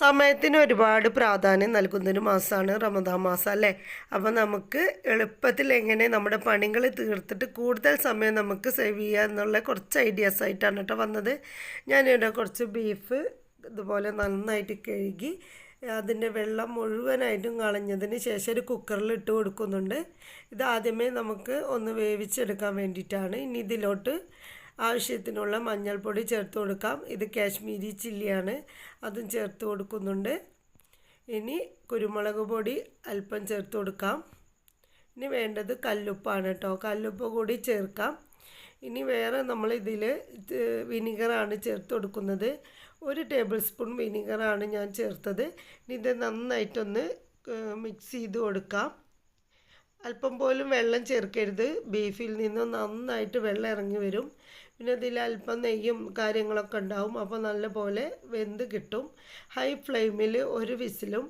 സമയത്തിന് ഒരുപാട് പ്രാധാന്യം നൽകുന്നൊരു മാസമാണ് റമദാൻ മാസം അല്ലേ? അപ്പോൾ നമുക്ക് എളുപ്പത്തിൽ എങ്ങനെ നമ്മുടെ പണികൾ തീർത്തിട്ട് കൂടുതൽ സമയം നമുക്ക് സേവ് ചെയ്യുക എന്നുള്ള കുറച്ച് ഐഡിയാസ് ആയിട്ടാണ് കേട്ടോ വന്നത്. ഞാനിവിടെ കുറച്ച് ബീഫ് ഇതുപോലെ നന്നായിട്ട് കഴുകി അതിന്റെ വെള്ളം മുഴുവനായിട്ടും കളഞ്ഞതിന് ശേഷം ഒരു കുക്കറിൽ ഇട്ട് കൊടുക്കുന്നുണ്ട്. ഇത് ആദ്യമേ നമുക്ക് ഒന്ന് വേവിച്ചെടുക്കാൻ വേണ്ടിയിട്ടാണ്. ഇനി ഇതിലോട്ട് ആവശ്യത്തിനുള്ള മഞ്ഞൾപ്പൊടി ചേർത്ത് കൊടുക്കാം. ഇത് കാശ്മീരി ചില്ലിയാണ്. അതും ചേർത്ത് കൊടുക്കുന്നുണ്ട്. ഇനി കുരുമുളക് പൊടി അല്പം ചേർത്ത് കൊടുക്കാം. ഇനി വേണ്ടത് കല്ലുപ്പാണ് കേട്ടോ. കല്ലുപ്പ് കൂടി ചേർക്കാം. ഇനി വേറെ നമ്മൾ ഇതിൽ വിനിഗറാണ് ചേർത്ത് കൊടുക്കുന്നത്. ഒരു ടേബിൾ സ്പൂൺ വിനിഗറാണ് ഞാൻ ചേർത്തത്. ഇനി ഇത് നന്നായിട്ടൊന്ന് മിക്സ് ചെയ്ത് കൊടുക്കാം. അല്പം പോലും വെള്ളം ചേർക്കരുത്. ബീഫിൽ നിന്ന് നന്നായിട്ട് വെള്ളം ഇറങ്ങി വരും. പിന്നെ ഇതിൽ അല്പം നെയ്യും കാര്യങ്ങളൊക്കെ ഉണ്ടാവും. അപ്പോൾ നല്ലപോലെ വെന്ത് കിട്ടും. ഹൈ ഫ്ലെയിമിൽ ഒരു വിസിലും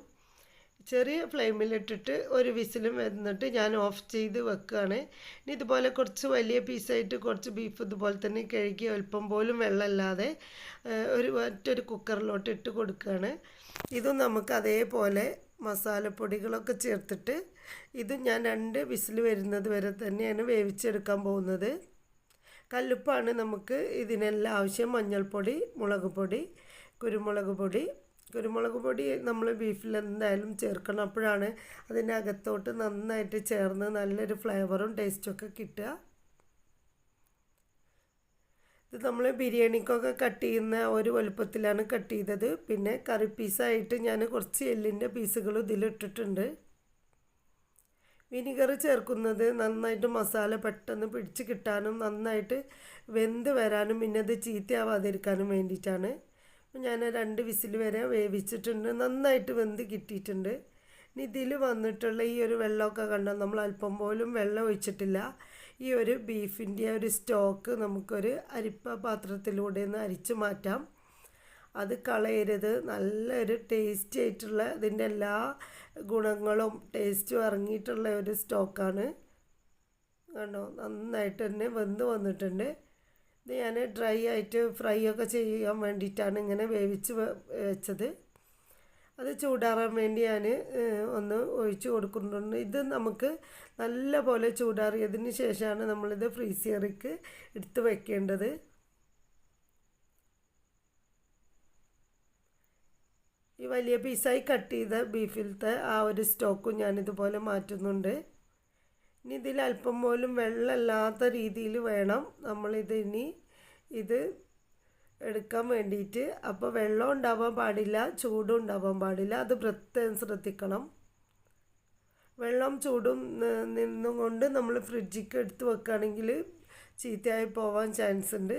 ചെറിയ ഫ്ലെയിമിലിട്ടിട്ട് ഒരു വിസിലും വന്നിട്ട് ഞാൻ ഓഫ് ചെയ്ത് വെക്കുകയാണ് ഇനി ഇതുപോലെ കുറച്ച് വലിയ പീസായിട്ട് കുറച്ച് ബീഫ് ഇതുപോലെ തന്നെ കഴുകി അല്പം പോലും വെള്ളമില്ലാതെ ഒരു മറ്റൊരു കുക്കറിലോട്ട് ഇട്ട് കൊടുക്കുകയാണ് ഇതും നമുക്ക് അതേപോലെ മസാലപ്പൊടികളൊക്കെ ചേർത്തിട്ട് ഇത് ഞാൻ രണ്ട് വിസിൽ വരുന്നത് വരെ തന്നെയാണ് വേവിച്ചെടുക്കാൻ പോകുന്നത്. കല്ലുപ്പാണ് നമുക്ക് ഇതിനെല്ലാം ആവശ്യം. മഞ്ഞൾപ്പൊടി മുളക് പൊടി കുരുമുളക് പൊടി. കുരുമുളക് പൊടി നമ്മൾ ബീഫിൽ എന്തായാലും ചേർക്കണം. അപ്പോഴാണ് അതിന്റെ അകത്തോട്ട് നന്നായിട്ട് ചേർന്ന് നല്ലൊരു ഫ്ലേവറും ടേസ്റ്റും ഒക്കെ കിട്ടുക. ഇത് നമ്മൾ ബിരിയാണിക്കൊക്കെ കട്ട് ചെയ്യുന്ന ഒരു വലുപ്പത്തിലാണ് കട്ട് ചെയ്തത്. പിന്നെ കറി പീസായിട്ട് ഞാൻ കുറച്ച് എല്ലിന്റെ പീസുകൾ ഇതിലിട്ടിട്ടുണ്ട്. വിനിഗർ ചേർക്കുന്നത് നന്നായിട്ട് മസാല പെട്ടെന്ന് പിടിച്ച് കിട്ടാനും നന്നായിട്ട് വെന്ത് വരാനും പിന്നെ അത് ചീത്തയാവാതിരിക്കാനും വേണ്ടിയിട്ടാണ്. ഞാൻ രണ്ട് വിസിൽ വരെ വേവിച്ചിട്ടുണ്ട്. നന്നായിട്ട് വെന്ത് കിട്ടിയിട്ടുണ്ട്. ഇനി ഇതിൽ വന്നിട്ടുള്ള ഈ ഒരു വെള്ളമൊക്കെ കണ്ടാൽ നമ്മൾ അല്പം പോലും വെള്ളം ഒഴിച്ചിട്ടില്ല. ഈ ഒരു ബീഫിന്റെ ഒരു സ്റ്റോക്ക് നമുക്കൊരു അരിപ്പ പാത്രത്തിലൂടെ ഒന്ന് അരിച്ചു മാറ്റാം. അത് കളയരുത്. നല്ലൊരു ടേസ്റ്റി ആയിട്ടുള്ള ഇതിന്റെ എല്ലാ ഗുണങ്ങളും ടേസ്റ്റും ഇറങ്ങിയിട്ടുള്ള ഒരു സ്റ്റോക്കാണ് കണ്ടോ? നന്നായിട്ട് തന്നെ വെന്ത് വന്നിട്ടുണ്ട്. ഇത് ഞാൻ ഡ്രൈ ആയിട്ട് ഫ്രൈ ഒക്കെ ചെയ്യാൻ വേണ്ടിയിട്ടാണ് ഇങ്ങനെ വേവിച്ച് വെച്ചത്. അത് ചൂടാറാൻ വേണ്ടി ഞാൻ ഒന്ന് ഒഴിച്ച് കൊടുക്കുന്നുണ്ട്. ഇത് നമുക്ക് നല്ല പോലെ ചൂടാറിയതിന് ശേഷമാണ് നമ്മളിത് ഫ്രീസറിക്ക് എടുത്ത് വെക്കേണ്ടത്. ഈ വലിയ പീസായി കട്ട് ചെയ്ത ബീഫിലത്തെ ആ ഒരു സ്റ്റോക്കും ഞാനിതുപോലെ മാറ്റുന്നുണ്ട്. ഇനി ഇതിൽ അല്പം പോലും വെള്ളമില്ലാത്ത രീതിയിൽ വേണം നമ്മളിത് ഇനി ഇത് എടുക്കാൻ വേണ്ടിയിട്ട്. അപ്പോൾ വെള്ളം ഉണ്ടാവാൻ പാടില്ല ചൂടും ഉണ്ടാവാൻ പാടില്ല. അത് പ്രത്യേകം ശ്രദ്ധിക്കണം. വെള്ളം ചൂടും നിന്നുകൊണ്ട് നമ്മൾ ഫ്രിഡ്ജിക്ക് എടുത്ത് വെക്കുകയാണെങ്കിൽ ചീത്തയായി പോവാൻ ചാൻസ് ഉണ്ട്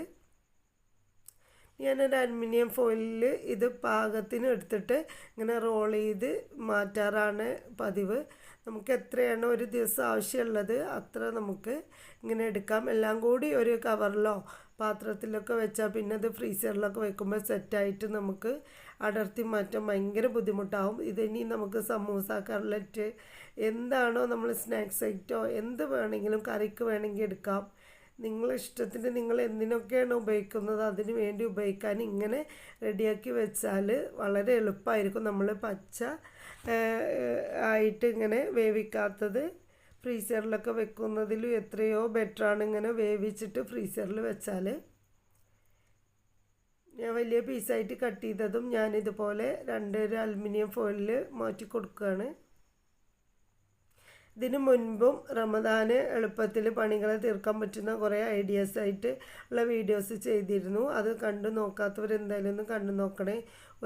ഞാനൊരു അലുമിനിയം ഫോയിലിൽ ഇത് പാകത്തിന് എടുത്തിട്ട് ഇങ്ങനെ റോൾ ചെയ്ത് മാറ്റാറാണ് പതിവ്. നമുക്ക് എത്രയാണ് ഒരു ദിവസം ആവശ്യമുള്ളത് അത്ര നമുക്ക് ഇങ്ങനെ എടുക്കാം. എല്ലാം കൂടി ഒരു കവറിലോ പാത്രത്തിലൊക്കെ വെച്ചാൽ പിന്നെ അത് ഫ്രീസറിലൊക്കെ വെക്കുമ്പോൾ സെറ്റായിട്ട് നമുക്ക് അടർത്തി മാറ്റാൻ ഭയങ്കര ബുദ്ധിമുട്ടാവും. ഇതിനി നമുക്ക് സമൂസ കട്ലറ്റ് എന്താണോ നമ്മൾ സ്നാക്സ് ഐറ്റോ എന്ത് വേണമെങ്കിലും കറിക്ക് വേണമെങ്കിൽ എടുക്കാം. നിങ്ങളെ ഇഷ്ടത്തിന് നിങ്ങൾ എന്തിനൊക്കെയാണ് ഉപയോഗിക്കുന്നത്? അതിന് വേണ്ടി ഉപയോഗിക്കാൻ ഇങ്ങനെ റെഡിയാക്കി വെച്ചാൽ വളരെ എളുപ്പമായിരിക്കും. നമ്മൾ പച്ച ആയിട്ട് ഇങ്ങനെ വേവിക്കാത്തത് ഫ്രീസറിലൊക്കെ വെക്കുന്നതിലും എത്രയോ ബെറ്ററാണ് ഇങ്ങനെ വേവിച്ചിട്ട് ഫ്രീസറിൽ വെച്ചാൽ ഞാൻ വലിയ പീസായിട്ട് കട്ട് ചെയ്തതും ഞാനിതുപോലെ രണ്ടൊരു അലുമിനിയം ഫോയിലിൽ മാറ്റി കൊടുക്കുകയാണ് ഇതിന് മുൻപും റമദാന് എളുപ്പത്തിൽ പണികളെ തീർക്കാൻ പറ്റുന്ന കുറേ ഐഡിയാസ് ആയിട്ട് ഉള്ള വീഡിയോസ് ചെയ്തിരുന്നു. അത് കണ്ടു നോക്കാത്തവർ എന്തായാലും ഒന്ന് കണ്ടു നോക്കണേ.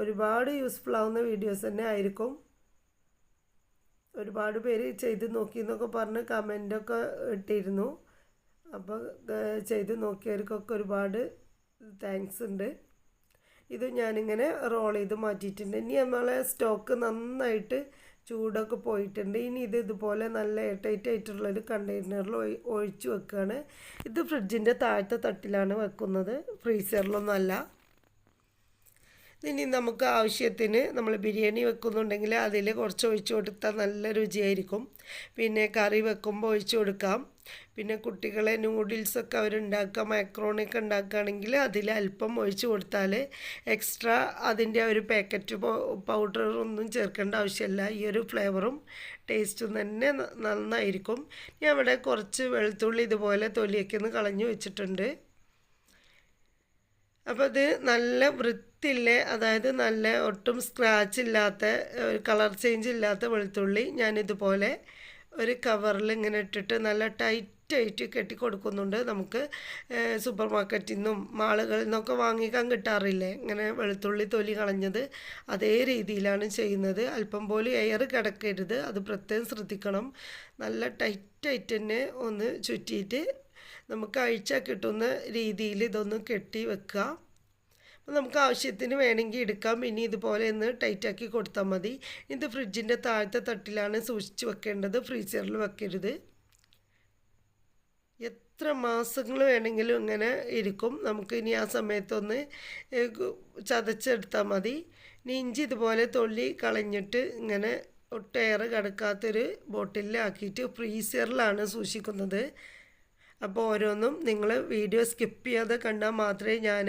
ഒരുപാട് യൂസ്ഫുൾ ആവുന്ന വീഡിയോസ് തന്നെ ആയിരിക്കും. ഒരുപാട് പേര് ചെയ്ത് നോക്കി എന്നൊക്കെ പറഞ്ഞ് കമന്റൊക്കെ ഇട്ടിരുന്നു. അപ്പോൾ ചെയ്ത് നോക്കിയവർക്കൊക്കെ ഒരുപാട് താങ്ക്സ് ഉണ്ട്. ഇത് ഞാനിങ്ങനെ റോൾ ചെയ്ത് മാറ്റിയിട്ടുണ്ട്. ഇനി നമ്മളെ സ്റ്റോക്ക് നന്നായിട്ട് ചൂടൊക്കെ പോയിട്ടുണ്ട്. ഇനി ഇത് ഇതുപോലെ നല്ല എയർടൈറ്റ് ആയിട്ടുള്ളൊരു കണ്ടെയ്നറിൽ ഒഴിച്ച് വെക്കുകയാണ് ഇത് ഫ്രിഡ്ജിന്റെ താഴത്തെ തട്ടിലാണ് വെക്കുന്നത്. ഫ്രീസറിലൊന്നും അല്ല ഇനി നമുക്ക് ആവശ്യത്തിന് നമ്മൾ ബിരിയാണി വെക്കുന്നുണ്ടെങ്കിൽ അതിൽ കുറച്ച് ഒഴിച്ച് കൊടുത്താൽ നല്ല രുചിയായിരിക്കും. പിന്നെ കറി വെക്കുമ്പോൾ ഒഴിച്ച് കൊടുക്കാം. പിന്നെ കുട്ടികളെ നൂഡിൽസൊക്കെ അവരുണ്ടാക്കുക മൈക്രോണൊക്കെ ഉണ്ടാക്കുകയാണെങ്കിൽ അതിൽ അല്പം ഒഴിച്ച് കൊടുത്താൽ എക്സ്ട്രാ അതിന്റെ ഒരു പാക്കറ്റ് പൗഡറൊന്നും ചേർക്കേണ്ട ആവശ്യമില്ല. ഈ ഒരു ഫ്ലേവറും ടേസ്റ്റും തന്നെ നന്നായിരിക്കും. ഞാൻ അവിടെ കുറച്ച് വെളുത്തുള്ളി ഇതുപോലെ തൊലിയൊക്കെ ഒന്ന് കളഞ്ഞു വെച്ചിട്ടുണ്ട്. അപ്പോൾ ഇത് നല്ല വൃത്തിയില്ലേ അതായത് നല്ല ഒട്ടും സ്ക്രാച്ച് ഇല്ലാത്ത ഒരു കളർ ചേഞ്ച് ഇല്ലാത്ത വെളുത്തുള്ളി ഞാൻ ഇതുപോലെ ഒരു കവറിൽ ഇങ്ങനെ ഇട്ടിട്ട് നല്ല ടൈറ്റായിട്ട് കെട്ടി കൊടുക്കുന്നുണ്ട്. നമുക്ക് സൂപ്പർ മാർക്കറ്റിൽ നിന്നും മാളുകളിൽ നിന്നൊക്കെ വാങ്ങിക്കാൻ കിട്ടാറില്ലേ? ഇങ്ങനെ വെളുത്തുള്ളി തൊലി കളഞ്ഞത് അതേ രീതിയിലാണ് ചെയ്യുന്നത്. അല്പം പോലും എയർ കിടക്കരുത്. അത് പ്രത്യേകം ശ്രദ്ധിക്കണം. നല്ല ടൈറ്റായിട്ട് തന്നെ ഒന്ന് ചുറ്റിയിട്ട് നമുക്ക് അഴിച്ചാൽ കിട്ടുന്ന രീതിയിൽ ഇതൊന്ന് കെട്ടി വെക്കുക. നമുക്ക് ആവശ്യത്തിന് വേണമെങ്കിൽ എടുക്കാം. ഇനി ഇതുപോലെ ഒന്ന് ടൈറ്റാക്കി കൊടുത്താൽ മതി. ഇത് ഫ്രിഡ്ജിന്റെ താഴത്തെ തട്ടിലാണ് സൂക്ഷിച്ച് വെക്കേണ്ടത്. ഫ്രീസറിൽ വെക്കരുത്. എത്ര മാസങ്ങൾ വേണമെങ്കിലും ഇങ്ങനെ ഇരിക്കും. നമുക്ക് ഇനി ആ സമയത്തൊന്ന് ചതച്ചെടുത്താൽ മതി. ഇനി ഇഞ്ചി ഇതുപോലെ തൊള്ളി കളഞ്ഞിട്ട് ഇങ്ങനെ ഒട്ടേറെ കിടക്കാത്തൊരു ബോട്ടിലാക്കിയിട്ട് ഫ്രീസറിലാണ് സൂക്ഷിക്കുന്നത്. അപ്പോൾ ഓരോന്നും നിങ്ങൾ വീഡിയോ സ്കിപ്പ് ചെയ്യാതെ കണ്ടാൽ മാത്രമേ ഞാൻ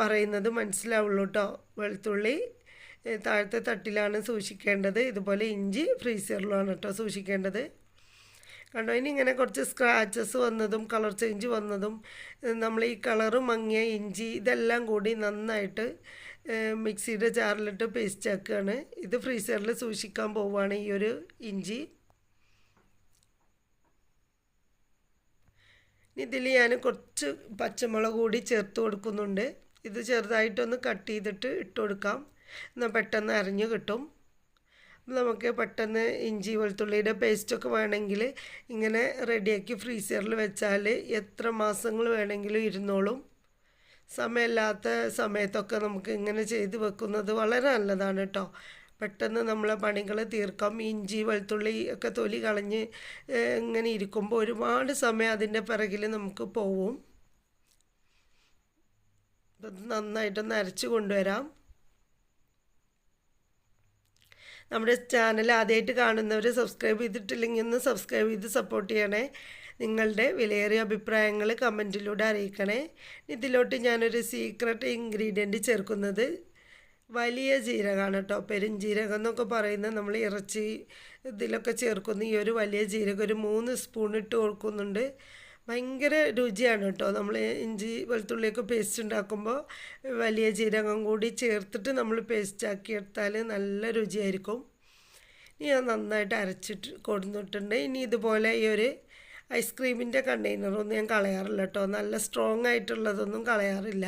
പറയുന്നത് മനസ്സിലാവുള്ളൂ കേട്ടോ വെളുത്തുള്ളി താഴത്തെ തട്ടിലാണ് സൂക്ഷിക്കേണ്ടത്. ഇതുപോലെ ഇഞ്ചി ഫ്രീസറിലാണ് കേട്ടോ സൂക്ഷിക്കേണ്ടത്. കണ്ടോ? ഇനി ഇങ്ങനെ കുറച്ച് സ്ക്രാച്ചസ് വന്നതും കളർ ചേഞ്ച് വന്നതും നമ്മൾ ഈ കളറ് മങ്ങിയ ഇഞ്ചി ഇതെല്ലാം കൂടി നന്നായിട്ട് മിക്സിയുടെ ജാറിലിട്ട് പേസ്റ്റ് ആക്കുകയാണ് ഇത് ഫ്രീസറിൽ സൂക്ഷിക്കാൻ പോവുകയാണ് ഈ ഒരു ഇഞ്ചി. ഇതിൽ ഞാൻ കുറച്ച് പച്ചമുളക് കൂടി ചേർത്ത് കൊടുക്കുന്നുണ്ട്. ഇത് ചെറുതായിട്ടൊന്ന് കട്ട് ചെയ്തിട്ട് ഇട്ട് കൊടുക്കാം. എന്നാൽ പെട്ടെന്ന് അരിഞ്ഞു കിട്ടും. നമുക്ക് പെട്ടെന്ന് ഇഞ്ചി വെളുത്തുള്ളിയുടെ പേസ്റ്റൊക്കെ വേണമെങ്കിൽ ഇങ്ങനെ റെഡിയാക്കി ഫ്രീസറിൽ വെച്ചാൽ എത്ര മാസങ്ങൾ വേണമെങ്കിലും ഇരുന്നോളും. സമയമില്ലാത്ത സമയത്തൊക്കെ നമുക്ക് ഇങ്ങനെ ചെയ്ത് വെക്കുന്നത് വളരെ നല്ലതാണ് കേട്ടോ. പെട്ടെന്ന് നമ്മളെ പണികൾ തീർക്കാം. ഇഞ്ചി വെളുത്തുള്ളി ഒക്കെ തൊലി കളഞ്ഞ് ഇങ്ങനെ ഇരിക്കുമ്പോൾ ഒരുപാട് സമയം അതിന്റെ പിറകിൽ നമുക്ക് പോവും. അത് നന്നായിട്ടൊന്ന് അരച്ച് കൊണ്ടുവരാം. നമ്മുടെ ചാനൽ ആദ്യമായിട്ട് കാണുന്നവർ സബ്സ്ക്രൈബ് ചെയ്തിട്ടില്ലെങ്കിൽ ഒന്ന് സബ്സ്ക്രൈബ് ചെയ്ത് സപ്പോർട്ട് ചെയ്യണേ. നിങ്ങളുടെ വിലയേറിയ അഭിപ്രായങ്ങൾ കമന്റിലൂടെ അറിയിക്കണേ. ഇതിലോട്ട് ഞാനൊരു സീക്രട്ട് ഇൻഗ്രീഡിയന്റ് ചേർക്കുന്നത് വലിയ ജീരകമാണ് കേട്ടോ പെരുംജീരകം എന്നൊക്കെ പറയുന്നത് നമ്മൾ ഇറച്ചി ഇതിലൊക്കെ ചേർക്കുന്ന ഈ ഒരു വലിയ ജീരകം ഒരു മൂന്ന് സ്പൂൺ ഇട്ട് കൊടുക്കുന്നുണ്ട്. ഭയങ്കര രുചിയാണ് കേട്ടോ. നമ്മൾ ഇഞ്ചി വെളുത്തുള്ളിയൊക്കെ പേസ്റ്റ് ഉണ്ടാക്കുമ്പോൾ വലിയ ജീരകം കൂടി ചേർത്തിട്ട് നമ്മൾ പേസ്റ്റ് ആക്കി എടുത്താൽ നല്ല രുചിയായിരിക്കും. ഇനി ഞാൻ നന്നായിട്ട് അരച്ചിട്ട് കൊടുത്തിട്ടുണ്ട്. ഇനി ഇതുപോലെ ഈ ഒരു ഐസ്ക്രീമിന്റെ കണ്ടെയ്നറൊന്നും ഞാൻ കളയാറില്ല കേട്ടോ. നല്ല സ്ട്രോങ് ആയിട്ടുള്ളതൊന്നും കളയാറില്ല.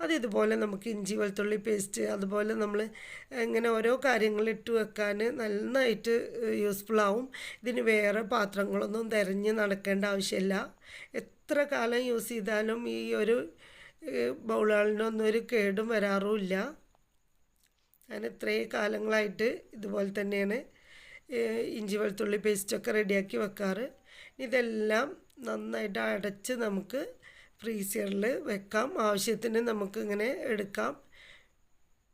അത് ഇതുപോലെ നമുക്ക് ഇഞ്ചി വെളുത്തുള്ളി പേസ്റ്റ് അതുപോലെ നമ്മൾ ഇങ്ങനെ ഓരോ കാര്യങ്ങൾ ഇട്ട് വെക്കാൻ നന്നായിട്ട് യൂസ്ഫുൾ ആവും. ഇതിന് വേറെ പാത്രങ്ങളൊന്നും തിരഞ്ഞ് നടക്കേണ്ട ആവശ്യമില്ല. എത്ര കാലം യൂസ് ചെയ്താലും ഈ ഒരു ബൗളുകളിനൊന്നും ഒരു കേടും വരാറുമില്ല. ഞാൻ ഇത്രയും കാലങ്ങളായിട്ട് ഇതുപോലെ തന്നെയാണ് ഇഞ്ചി വെളുത്തുള്ളി പേസ്റ്റൊക്കെ റെഡിയാക്കി വെക്കാറ്. ഇതെല്ലാം നന്നായിട്ട് അടച്ച് നമുക്ക് ഫ്രീസറിൽ വെക്കാം. ആവശ്യത്തിന് നമുക്ക് ഇങ്ങനെ എടുക്കാം.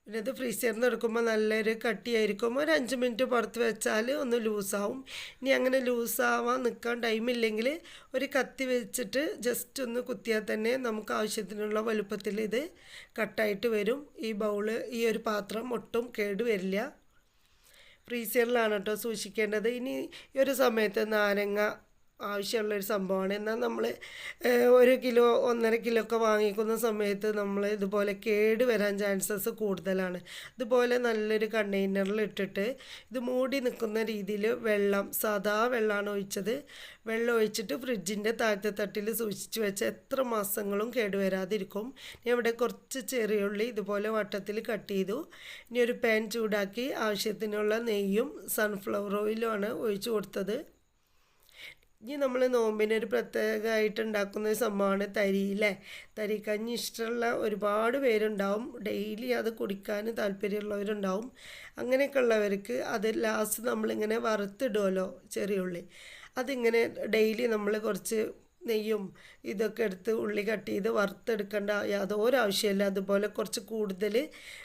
പിന്നെ ഇത് ഫ്രീസറിൽ നിന്ന് എടുക്കുമ്പോൾ നല്ലൊരു കട്ടിയായിരിക്കും. ഒരു അഞ്ച് മിനിറ്റ് പുറത്ത് വെച്ചാൽ ഒന്ന് ലൂസാവും. ഇനി അങ്ങനെ ലൂസാവാൻ നിൽക്കാൻ ടൈമില്ലെങ്കിൽ ഒരു കത്തി വെച്ചിട്ട് ജസ്റ്റ് ഒന്ന് കുത്തിയാൽ തന്നെ നമുക്ക് ആവശ്യത്തിനുള്ള വലുപ്പത്തിൽ ഇത് കട്ടായിട്ട് വരും. ഈ ബൗൾ ഈ ഒരു പാത്രം ഒട്ടും കേട് വരില്ല. ഫ്രീസറിലാണ് കേട്ടോ സൂക്ഷിക്കേണ്ടത്. ഇനി ഈ ഒരു സമയത്ത് നാരങ്ങ ആവശ്യമുള്ളൊരു സംഭവമാണ്. എന്നാൽ നമ്മൾ ഒരു കിലോ ഒന്നര കിലോ ഒക്കെ വാങ്ങിക്കുന്ന സമയത്ത് നമ്മൾ ഇതുപോലെ കേട് വരാൻ ചാൻസസ് കൂടുതലാണ്. ഇതുപോലെ നല്ലൊരു കണ്ടെയ്നറിൽ ഇട്ടിട്ട് ഇത് മൂടി നിൽക്കുന്ന രീതിയിൽ വെള്ളം സാധാ വെള്ളമാണ് ഒഴിച്ചത്. വെള്ളം ഒഴിച്ചിട്ട് ഫ്രിഡ്ജിന്റെ താഴത്തെ തട്ടിൽ സൂക്ഷിച്ച് വെച്ച എത്ര മാസങ്ങളും കേടുവരാതിരിക്കും ഇനി അവിടെ കുറച്ച് ചെറിയ ഉള്ളി ഇതുപോലെ വട്ടത്തിൽ കട്ട് ചെയ്തു. ഇനി ഒരു പാൻ ചൂടാക്കി ആവശ്യത്തിനുള്ള നെയ്യും സൺഫ്ലവർ ഓയിലുമാണ് ഒഴിച്ചു കൊടുത്തത്. ഇനി നമ്മൾ നോമ്പിന് ഒരു പ്രത്യേകമായിട്ട് ഉണ്ടാക്കുന്ന ഒരു സംഭവമാണ് തരിയില്ലേ തരിക്കഞ്ഞി ഇഷ്ടമുള്ള ഒരുപാട് പേരുണ്ടാവും. ഡെയിലി അത് കുടിക്കാൻ താല്പര്യമുള്ളവരുണ്ടാവും. അങ്ങനെയൊക്കെ ഉള്ളവർക്ക് അത് ലാസ്റ്റ് നമ്മളിങ്ങനെ വറുത്തിടുമല്ലോ ചെറിയ ഉള്ളി. അതിങ്ങനെ ഡെയിലി നമ്മൾ കുറച്ച് നെയ്യും ഇതൊക്കെ എടുത്ത് ഉള്ളി കട്ട് ചെയ്ത് വറുത്തെടുക്കേണ്ട യാതൊരു ആവശ്യമില്ല. അതുപോലെ കുറച്ച് കൂടുതൽ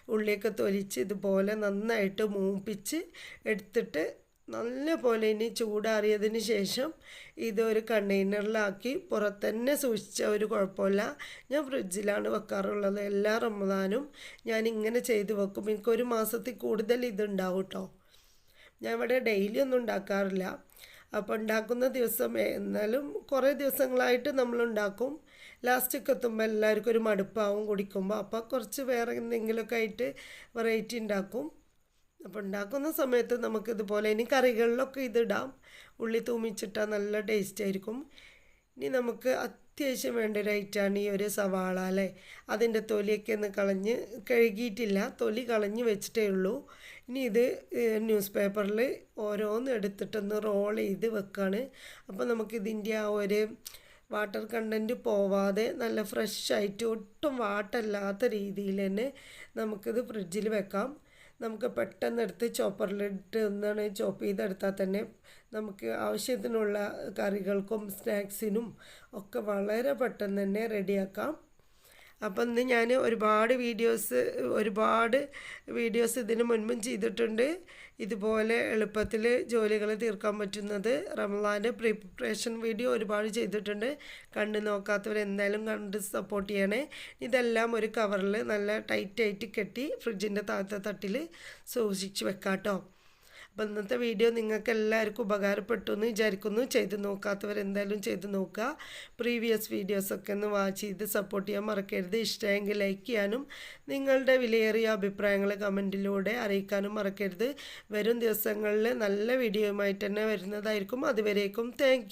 ഉള്ളിയൊക്കെ തൊലിച്ച് ഇതുപോലെ നന്നായിട്ട് മൂപ്പിച്ച് എടുത്തിട്ട് നല്ല പോലെ ഇനി ചൂടാറിയതിന് ശേഷം ഇതൊരു കണ്ടെയ്നറിലാക്കി പുറത്തന്നെ സൂക്ഷിച്ച ഒരു കുഴപ്പമില്ല. ഞാൻ ഫ്രിഡ്ജിലാണ് വെക്കാറുള്ളത്. എല്ലാ റമദാനും ഞാൻ ഇങ്ങനെ ചെയ്ത് വെക്കും. എനിക്ക് ഒരു മാസത്തിൽ കൂടുതൽ ഇതുണ്ടാവും കേട്ടോ ഞാൻ ഇവിടെ ഡെയിലി ഒന്നും ഉണ്ടാക്കാറില്ല. അപ്പോൾ ഉണ്ടാക്കുന്ന ദിവസം എന്നാലും കുറേ ദിവസങ്ങളായിട്ട് നമ്മൾ ഉണ്ടാക്കും. ലാസ്റ്റൊക്കെ എത്തുമ്പോൾ എല്ലാവർക്കും ഒരു മടുപ്പാവും കുടിക്കുമ്പോൾ അപ്പോൾ കുറച്ച് വേറെ എന്തെങ്കിലുമൊക്കെ ആയിട്ട് വെറൈറ്റി ഉണ്ടാക്കും. അപ്പോൾ ഉണ്ടാക്കുന്ന സമയത്ത് നമുക്ക് ഇതുപോലെ ഇനി കറികളിലൊക്കെ ഇതിടാം ഉള്ളി തൂമിച്ചിട്ടാൽ നല്ല ടേസ്റ്റ് ആയിരിക്കും. ഇനി നമുക്ക് അത്യാവശ്യം വേണ്ട ഒരു ഐറ്റമാണ് ഈ ഒരു സവാള അല്ലേ? അതിന്റെ തൊലിയൊക്കെ ഒന്ന് കളഞ്ഞ് കഴുകിയിട്ടില്ല. തൊലി കളഞ്ഞ് വെച്ചിട്ടേ ഉള്ളൂ. ഇനി ഇത് ന്യൂസ് പേപ്പറിൽ ഓരോന്ന് എടുത്തിട്ടൊന്ന് റോൾ ചെയ്ത് വെക്കുകയാണ് അപ്പോൾ നമുക്കിതിന്റെ ആ ഒരു വാട്ടർ കണ്ടന്റ് പോവാതെ നല്ല ഫ്രഷ് ആയിട്ട് ഒട്ടും വാട്ടല്ലാത്ത രീതിയിൽ തന്നെ നമുക്കിത് ഫ്രിഡ്ജിൽ വെക്കാം. നമുക്ക് പെട്ടെന്ന് എടുത്ത് ചോപ്പറിലിട്ട് ഒന്നാണ് ചോപ്പ് ചെയ്തെടുത്താൽ തന്നെ നമുക്ക് ആവശ്യത്തിനുള്ള കറികൾക്കും സ്നാക്സിനും ഒക്കെ വളരെ പെട്ടെന്ന് തന്നെ റെഡിയാക്കാം. അപ്പം ഇന്ന് ഞാൻ ഒരുപാട് വീഡിയോസ് ഒരുപാട് വീഡിയോസ് ഇതിന് മുൻപും ചെയ്തിട്ടുണ്ട്. ഇതുപോലെ എളുപ്പത്തിൽ ജോലികൾ തീർക്കാൻ പറ്റുന്നത് റംലാന്റെ പ്രിപ്പറേഷൻ വീഡിയോ ഒരുപാട് ചെയ്തിട്ടുണ്ട്. കണ്ട് നോക്കാത്തവർ എന്തായാലും കണ്ട് സപ്പോർട്ട് ചെയ്യണേ. ഇതെല്ലാം ഒരു കവറിൽ നല്ല ടൈറ്റായിട്ട് കെട്ടി ഫ്രിഡ്ജിന്റെ താഴത്തെ തട്ടിൽ സൂക്ഷിച്ച് വെക്കാം കേട്ടോ അപ്പോൾ ഇന്നത്തെ വീഡിയോ നിങ്ങൾക്ക് എല്ലാവർക്കും ഉപകാരപ്പെട്ടു എന്ന് വിചാരിക്കുന്നു. ചെയ്ത് നോക്കാത്തവർ എന്തായാലും ചെയ്ത് നോക്കുക. പ്രീവിയസ് വീഡിയോസൊക്കെ ഒന്ന് വാച്ച് ചെയ്ത് സപ്പോർട്ട് ചെയ്യാൻ മറക്കരുത്. ഇഷ്ടമെങ്കിൽ ലൈക്ക് ചെയ്യാനും നിങ്ങളുടെ വിലയേറിയ അഭിപ്രായങ്ങൾ കമന്റിലൂടെ അറിയിക്കാനും മറക്കരുത്. വരും ദിവസങ്ങളിൽ നല്ല വീഡിയോയുമായിട്ട് തന്നെ വരുന്നതായിരിക്കും. അതുവരേക്കും താങ്ക്